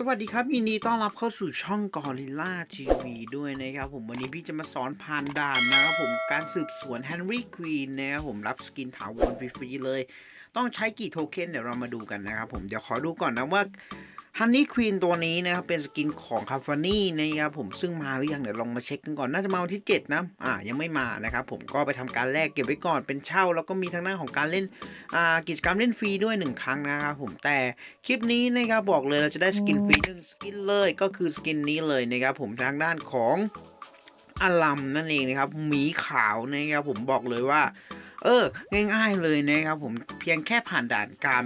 สวัสดีครับยินดีต้อนรับเข้าสู่ช่องกอริลล่าทีวีด้วยนะครับผมวันนี้พี่จะมาสอนผ่านด่านนะครับผมการสืบสวนแฮนรี่ควีนนะครับผมรับสกินถาวรฟรีๆเลย ต้องใช้กี่โทเค็นเดี๋ยวเรามาดูกันนะครับผมเดี๋ยวขอดูก่อนนะว่าฮันนี่ควีนตัวนี้นะครับเป็นสกินของคาฟานี่นะครับผมซึ่งมาหรือยังเดี๋ยวลองมาเช็คกันก่อนน่าจะมาวันที่ 7 นะอ่ายังไม่มานะครับผมก็ไปทำการแลกเก็บไว้ก่อนเป็นเช่า แล้วก็มีทางหน้านของการเล่นอ่ากิจกรรมเล่นฟรีด้วยหนึ่งครั้งนะครับผมแต่คลิปนี้นะครับบอกเลยเราจะได้สกินฟรีหนึ่งสกินเลยก็คือสกินนี้เลยนะครับผมทางด้านของอลัมนั่นเองนะครับหมีขาวนะครับผมบอกเลยว่า เออ ง่ายๆเลยนะครับผมเพียงแค่ผ่านด่านการ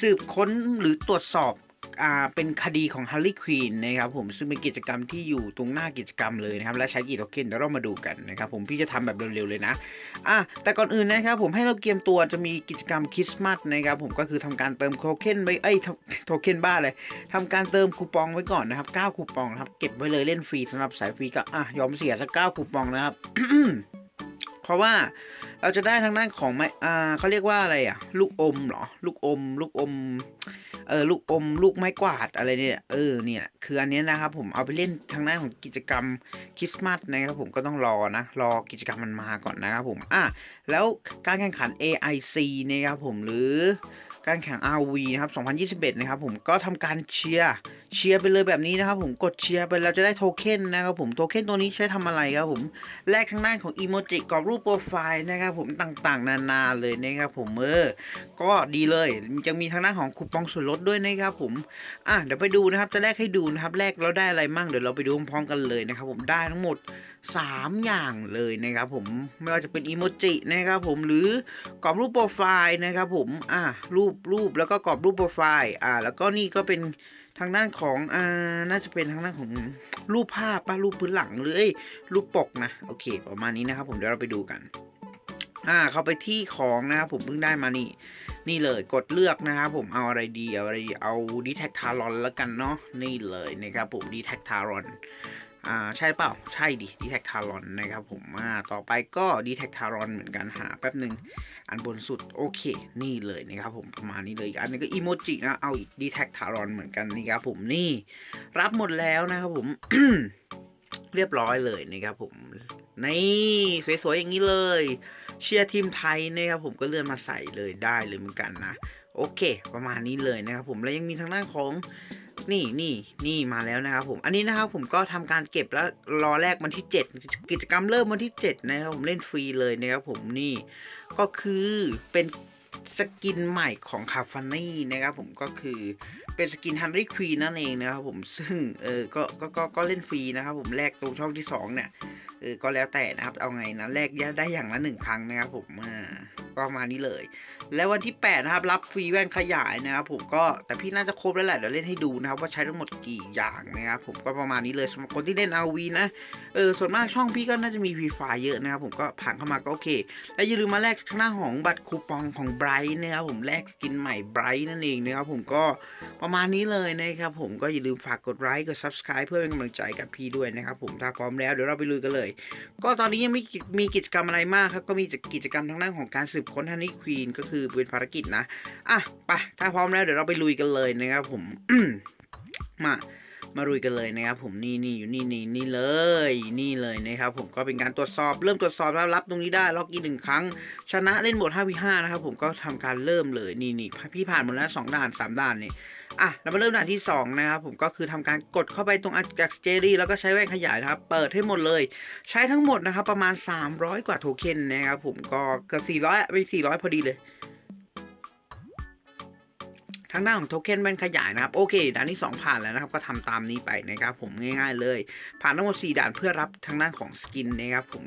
สืบค้นหรือตรวจสอบอ่าเป็นคดีของฮ a ร์ y ี q ควีนนะครับผมซึ่งเป็นกิจกรรมที่อยู่ตรงหน้ากิจกรรมเลยนะครับ และใช้กี่โทเค็นเดี๋ยวเรามาดูกันนะครับผมพี่จะทำแบบเร็วๆเลยนะอะแต่ก่อนอื่นนะครับผมให้เราเตรียมตัวจะมีกิจกรรมคริสต์มาสนะครับผมก็คือทำการเติมโทเค็นไว้เอ้ยโทเค็นบ้าเลยทำการเติมคูปองไว้ก่อนนะครับ9คูปองครับเก็บไว้เลยเล่นฟรีสำหรับสายฟรีก็อะยอมเสียสัก9คูปองนะครับเพราะว่า เราจะได้ทางด้านของไม้อ่าเขาเรียกว่าอะไรอะ ลูกอมเหรอ ลูกอม ลูกอม เออ ลูกอม ลูกไม้กวาดอะไรเนี่ย เออ เนี่ย คืออันนี้นะครับผม เอาไปเล่นทางด้านของกิจกรรมคริสต์มาสนะครับผม ก็ต้องรอนะ รอกิจกรรมมันมาก่อนนะครับผม อะ แล้วการแข่งขัน AIC นะครับผม หรือ การแข่ง RV นะครับ 2021 นะครับผมก็ทำการเชียร์เชียร์ไปเลยแบบนี้นะครับผมกดเชียร์ไปเราจะได้โทเค็นนะครับผมโทเค็นตัวนี้ใช้ทำอะไรครับผมแลกทางด้านของอีโมจิกรอบรูปโปรไฟล์นะครับผมต่างๆ นานาเลยนะครับผมเออก็ดีเลยยังมีทางด้านของคูปองส่วนลดด้วยนะครับผมอะเดี๋ยวไปดูนะครับจะแลกให้ดูนะครับแลกแล้วได้อะไรมั่งเดี๋ยวเราไปดูพร้อมกันเลยนะครับผมได้ทั้งหมด 3 อย่างเลยนะครับผมไม่ว่าจะเป็นอีโมจินะครับผมหรือกรอบรูปโปรไฟล์นะครับผมอะรูปรูปแล้วก็กรอบรูปโปรไฟล์อะแล้วก็นี่ก็เป็นทางด้านของอ่าน่าจะเป็นทางด้านของรูปภาพป้ารูปพื้นหลังหรือเอ้รูปปกนะโอเค ประมาณนี้นะครับผมเดี๋ยวเราไปดูกันอ่าเข้าไปที่ของนะครับผมเพิ่งได้มานี่ นี่เลยกดเลือกนะครับผมเอาอะไรดีเอาอะไรเอาดีแท็กทารอนแล้วกันเนาะนี่เลยนะครับผมดีแท็กทารอน อ่าใช่เปล่า ใช่ดิดีแท็กทารอนนะครับผมอ่าต่อไปก็ดีแท็กทารอนเหมือนกันหาแป๊บหนึ่งอันบนสุดโอเค นี่เลยนะครับผมประมาณนี้เลยอีกอันนี้ก็อีโมจินะเอาอีกดีแท็กทารอนเหมือนกันนี่ครับผมนี่รับหมดแล้วนะครับผมเรียบร้อยเลยนะครับผมนี่สวยๆอย่างนี้เลย เชียร์ทีมไทยนะครับผมก็เลื่อนมาใส่เลยได้เลยเหมือนกันนะ โอเค ประมาณนี้เลยนะครับผมแล้วยังมีทางด้านของ นี่นี่นี่มาแล้วนะครับผม อันนี้นะครับผมก็ทำการเก็บแล้วรอแรกวันที่ 7 กิจกรรมเริ่มวันที่ 7 นะครับผมเล่นฟรีเลยนะครับผมนี่ก็คือเป็นสกินใหม่ของคาฟานี่นะครับผมก็คือเป็นสกินฮันรี่ควีนนั่นเองนะครับผมซึ่งเออก็ก็ก็ก็เล่นฟรีนะครับผมแลกตรงช่องที่2เนี่ย เออก็แล้วแต่นะครับ เอาไงนะแลกได้อย่างละหนึ่งครั้งนะครับผมอ่าก็ประมาณนี้เลย แล้ววันที่ 8 นะครับ รับฟรีแว่นขยายนะครับผมก็แต่พี่น่าจะครบแล้วแหละเดี๋ยวเล่นให้ดูนะครับ ว่าใช้ทั้งหมดกี่อย่างนะครับผมก็ประมาณนี้เลยสำหรับคนที่เล่น RV นะเออส่วนมากช่องพี่ก็น่าจะมีฟรีไฟเยอะนะครับผมก็ผ่านเข้ามาก็โอเค แล้วอย่าลืมมาแลกข้างหน้าของบัตรคูปองของไบรท์นะครับผมแลกสกินใหม่ไบรท์นั่นเองนะครับผมก็ประมาณนี้เลยนะครับผมก็อย่าลืมฝากกดไลค์กด subscribe เพื่อเป็นกำลังใจกับพี่ด้วยนะครับผมถ้าพร้อมแล้วเดี๋ยวเราไปลุยกันเลยก็ตอนนี้ยังไม่มีกิจกรรมอะไรมากครับ ก็มีกิจกรรมทางด้านของการสืบค้นฮันนี่ควีนก็คือเป็นภารกิจนะ อะ ไป ถ้าพร้อมแล้วเดี๋ยวเราไปลุยกันเลยนะครับผม มา มาลุยกันเลยนะครับ ผมนี่นี่อยู่นี่นี่นี่เลย นี่เลยนะครับ ผมก็เป็นการตรวจสอบเริ่มตรวจสอบแล้วรับตรงนี้ได้ล็อกอีกหนึ่งครั้ง ชนะเล่นหมด5วิ5นะครับ ผมก็ทำการเริ่มเลยนี่นี่พี่ผ่านหมดแล้ว2ด่าน 3 ด่านนี่อะเรามาเริ่มด่านที่ 2 นะครับผมก็คือทำการกดเข้าไปตรงอักเจรี่แล้วก็ใช้แว่นขยายนะครับ เปิดให้หมดเลย ใช้ทั้งหมดนะครับ ประมาณ 300 กว่าโทเค็นนะครับผมก็เกือบ400ไป400 พอดีเลย ทางด้านของโทเค็นมันขยายนะครับ โอเคด่านที่ 2 ผ่านแล้วนะครับ ก็ทำตามนี้ไปนะครับผมง่ายๆเลย ผ่านทั้งหมด4ด่านเพื่อรับทางด้านของสกินนะครับผม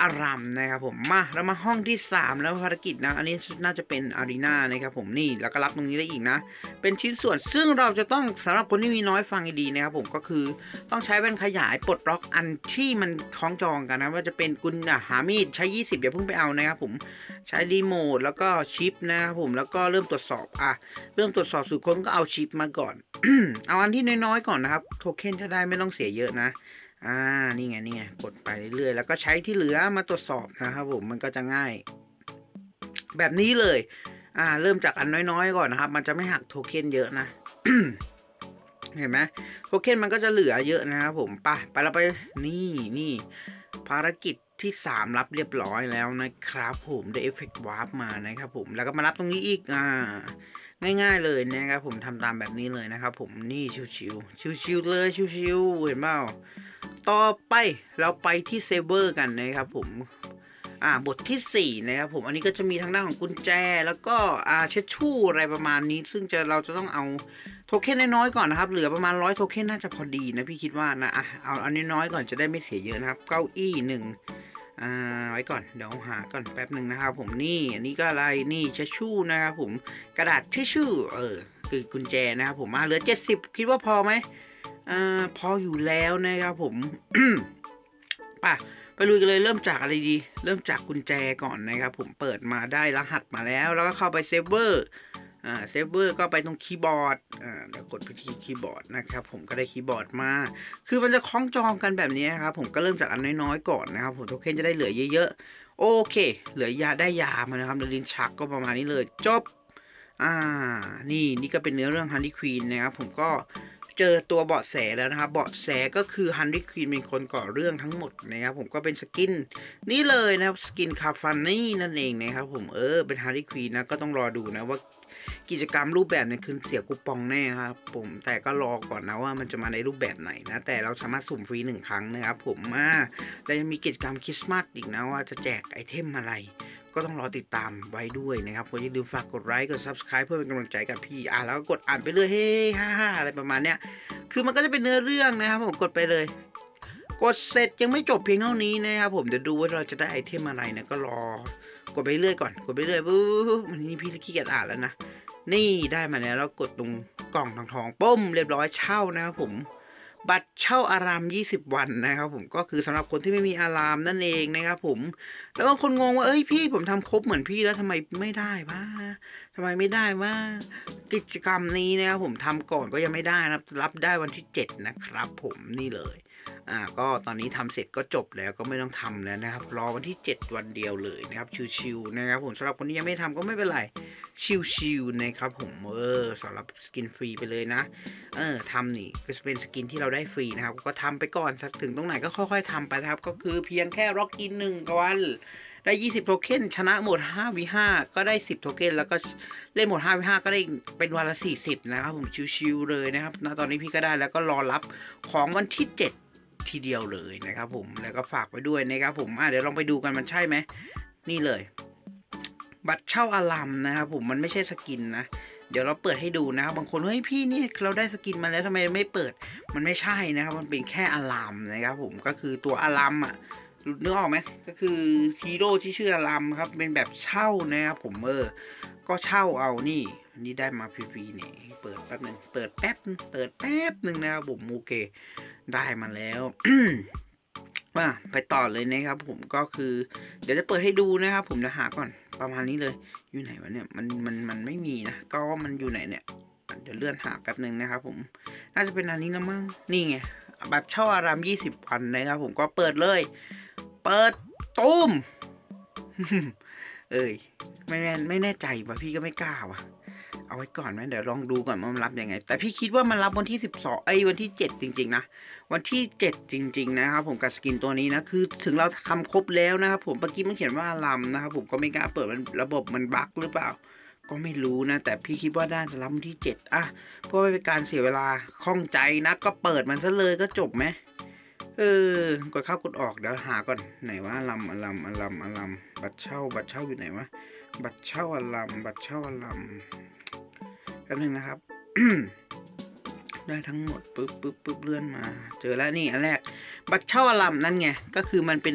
อารามนะครับผมมาเรามาห้องที่ 3 แล้วภารกิจนะอันนี้น่าจะเป็นอารีนานะครับผมนี่แล้วก็รับตรงนี้ได้อีกนะ เป็นชิ้นส่วนซึ่งเราจะต้องสำหรับคนที่มีน้อยฟังให้ดีนะครับผมก็คือต้องใช้แว่นขยายปลดล็อกอันที่มันคล้องจองกันนะว่าจะเป็นกุญอะหามีดใช้ 20อย่าเพิ่งไปเอานะครับผมใช้รีโมทแล้วก็ชิปนะครับผมแล้วก็เริ่มตรวจสอบอะเริ่มตรวจสอบสุดคนก็เอาชิปมาก่อน เอาอันที่น้อยๆก่อนนะครับโทเค็นถ้าได้ไม่ต้องเสียเยอะนะ อ่านี่ไงนี่ไงกดไปเรื่อยๆแล้วก็ใช้ที่เหลือมาตรวจสอบนะครับผมมันก็จะง่าย แบบนี้เลย อ่า เริ่มจากอันน้อยๆ ก่อนนะครับ มันจะไม่หักโทเค็นเยอะนะเห็นไหมโทเค็นมันก็จะเหลือเยอะนะครับผมไปไปเราไปนี่นี่ภารกิจที่ 3 รับเรียบร้อยแล้วนะครับผมได้เอฟเฟกต์วาร์ปมานะครับผมแล้วก็มารับตรงนี้อีกอ่าง่ายๆเลยนะครับผมทำตามแบบนี้เลยนะครับผมนี่ชิวๆชิวๆเลยชิวๆเห็นเปล่า ต่อไปเราไปที่เซเวอร์กันนะครับผมอ่าบทที่ 4 นะครับผมอันนี้ก็จะมีทางด้านของกุญแจ แล้วก็อ่าเช็ดชู่อะไรประมาณนี้ ซึ่งจะเราจะต้องเอาโทเค็นน้อยๆก่อนนะครับ เหลือประมาณร้อยโทเค็นน่าจะพอดีนะพี่คิดว่านะอะเอาอันน้อยๆก่อนจะได้ไม่เสียเยอะนะครับ เก้าอี้หนึ่งอ่าไว้ก่อนเดี๋ยวหาก่อนแป๊บหนึ่งนะครับผมนี่อันนี้ก็อะไรนี่เช็ดชู่นะครับผมกระดาษทิชชู่เออคือกุญแจนะครับผมมาเหลือ 70 คิดว่าพอไหม อ่าพออยู่แล้วนะครับผมป่ะไปลุยกันเลยเริ่มจากอะไรดี เริ่มจากกุญแจก่อนนะครับ ผมเปิดมาได้รหัสมาแล้ว แล้วก็เข้าไปเซฟเวอร์อ่าเซฟเวอร์ก็ไปตรงคีย์บอร์ดอ่าเดี๋ยวกดไปที่คีย์บอร์ดนะครับ ผมก็ได้คีย์บอร์ดมา คือมันจะคล้องจองกันแบบนี้ครับผมก็เริ่มจากอันน้อยๆก่อนนะครับ ผมโทเค็นจะได้เหลือเยอะๆโอเค เหลือยาได้ยามานะครับเดลินชักก็ประมาณนี้เลยจบอ่านี่นี่ก็เป็นเนื้อเรื่องฮันนี่ควีนนะครับผมก็ เจอตัวเบาะแสแล้วนะครับ เบาะแสก็คือฮันรี่ควีนเป็นคนก่อเรื่องทั้งหมดนะครับผมก็เป็นสกินนี่เลยนะครับสกินคาฟันนี่นั่นเองนะครับผมเออเป็นฮันรี่ควีนนะก็ต้องรอดูนะว่ากิจกรรมรูปแบบเนี่ยคือเสียคูปองแน่ครับผมแต่ก็รอก่อนนะว่ามันจะมาในรูปแบบไหนนะ แต่เราสามารถสุ่มฟรีหนึ่งครั้งนะครับผมมาแล้วยังมีกิจกรรมคริสต์มาสอีกนะว่าจะแจกไอเทมอะไร ก็ต้องรอติดตามไว้ด้วยนะครับก็อย่าลืมฝากกดไลค์กด subscribe เพื่อเป็นกำลังใจกับพี่อะแล้วก็กดอ่านไปเรื่อยเฮ้ฮ่าฮ่าอะไรประมาณเนี้ยคือมันก็จะเป็นเนื้อเรื่องนะครับผมกดไปเลย กดเสร็จยังไม่จบเพียงเท่านี้นะครับผมเดี๋ยวดูว่าเราจะได้ไอเทมอะไรนะก็รอกดไปเรื่อยก่อนกดไปเรื่อยปุ๊บวันนี้พี่ขี้เกียจอ่านแล้วนะนี่ได้มาแล้วแล้วกดตรงกล่องทองทองๆปุ้มเรียบร้อยเช่านะครับผม บัตรเช่าอาราม 20 วันนะครับผมก็คือสำหรับคนที่ไม่มีอารามนั่นเองนะครับผม แล้วบางคนงงว่าเอ้ยพี่ผมทำครบเหมือนพี่แล้วทำไมไม่ได้วะทำไมไม่ได้วะกิจกรรมนี้นะครับผมทำก่อนก็ยังไม่ได้นะครับรับได้วันที่ 7 นะครับ ผมนี่เลยอ่าก็ตอนนี้ทำเสร็จก็จบแล้วก็ไม่ต้องทำแล้วนะครับ รอวันที่ 7 วันเดียวเลยนะครับชิวๆนะครับผมสำหรับคนที่ยังไม่ทำก็ไม่เป็นไร ชิวๆนะครับผมเออสำหรับสกินฟรีไปเลยนะ เออทำนี่ก็จะเป็นสกินที่เราได้ฟรีนะครับ ก็ทำไปก่อนสักถึงตรงไหนก็ค่อยๆทำไปนะครับ ก็คือเพียงแค่ล็อกอินหนึ่งวันได้ 20 โทเค็น ชนะหมด5วิ5ก็ได้ 10 โทเค็น แล้วก็เล่นหมด5วิ5ก็ได้เป็นวันละ 40 นะครับ ผมชิวๆเลยนะครับณตอนนี้พี่ก็ได้แล้วก็รอรับของวันที่ 7 ทีเดียวเลยนะครับผม แล้วก็ฝากไว้ด้วยนะครับผม อะเดี๋ยวลองไปดูกันมันใช่ไหม นี่เลย บัตรเช่าอลัมนะครับผมมันไม่ใช่สกินนะ เดี๋ยวเราเปิดให้ดูนะครับ บางคนเฮ้ยพี่นี่เราได้สกินมาแล้วทำไมไม่เปิด มันไม่ใช่นะครับ มันเป็นแค่อลามนะครับผมก็คือตัวอลัมอะนึกออกไหมก็คือฮีโร่ที่ชื่ออลัมครับเป็นแบบเช่านะครับผมเออก็เช่าเอานี่อันนี้ได้มาฟรีๆนี่เปิดแป๊บหนึ่งเปิดแป๊บเปิดแป๊บหนึ่งนะครับผมโอเค ได้มาแล้ว มาไปต่อเลยนะครับ ผมก็คือ เดี๋ยวจะเปิดให้ดูนะครับ ผมจะหาก่อนประมาณนี้เลย อยู่ไหนวะเนี่ยมันมันมันไม่มีนะก็มันอยู่ไหนเนี่ยเดี๋ยวเลื่อนหาแป๊บหนึ่งนะครับ ผมน่าจะเป็นอันนี้นะมั้งนี่ไงบัตรเช่าอารามยี่สิบวันนะครับ ผมก็เปิดเลย เปิดตุ้มเอ้ยไม่แน่ไม่แน่ใจว่ะพี่ก็ไม่กล้าว่ะ เอาไว้ก่อนไหมเดี๋ยวลองดูก่อนว่ามันรับยังไง แต่พี่คิดว่ามันรับวันที่สิบสองไอ้วันที่เจ็ดจริง ๆ นะ วันที่เจ็ดจริง ๆ นะครับผมกับสกินตัวนี้นะคือถึงเราทำครบแล้วนะครับผมเมื่อกี้มันเขียนว่าลำนะครับผมก็ไม่กล้าเปิดมันระบบมันบั๊กหรือเปล่า ก็ไม่รู้นะ แต่พี่คิดว่าน่าจะรับวันที่เจ็ดอะ เพื่อไม่เป็นการเสียเวลาข้องใจนะ ก็เปิดมันซะเลยก็จบไหมเออกดเข้ากดออกเดี๋ยวหาก่อนไหนว่าลำอลำอลำอลำบัตรเช่า บัตรเช่าอยู่ไหนวะบัตรเช่าอลำบัตรเช่าอลำแป๊บนึงนะครับ ได้ทั้งหมดปึ๊บปึ๊บปึ๊บเลื่อนมา เจอแล้วนี่อันแรก บัตเช่าอลัมนั่นไง ก็คือมันเป็น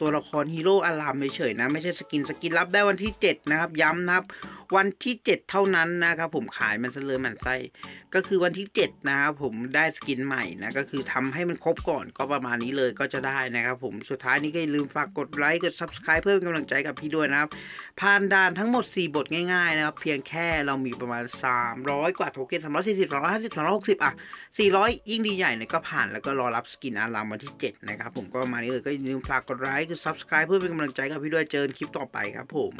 ตัวละครฮีโร่อลัมเฉยๆนะ ไม่ใช่สกินสกินรับได้วันที่ 7 นะครับ ย้ำนะครับ วันที่ 7 เท่านั้นนะครับผมขายมันเลยมันไส้ก็คือวันที่ 7 นะครับผมได้สกินใหม่นะก็คือทำให้มันครบก่อนก็ประมาณนี้เลยก็จะได้นะครับผมสุดท้ายนี้ก็อย่าลืมฝากกดไลค์กด subscribe เพื่อเป็นกำลังใจกับพี่ด้วยนะครับผ่านด่านทั้งหมด 4 บทง่ายๆนะครับเพียงแค่เรามีประมาณ 300 กว่าโทเค็น340 250 260 อะ 400 ยิ่งดีใหญ่เนี่ยก็ผ่านแล้วก็รอรับสกินอารามวันที่ 7 นะครับผมก็ประมาณนี้เลยก็อย่าลืมฝากกดไลค์กด subscribe เพื่อเป็นกำลังใจกับพี่ด้วยเจอกันคลิปต่อไปครับผม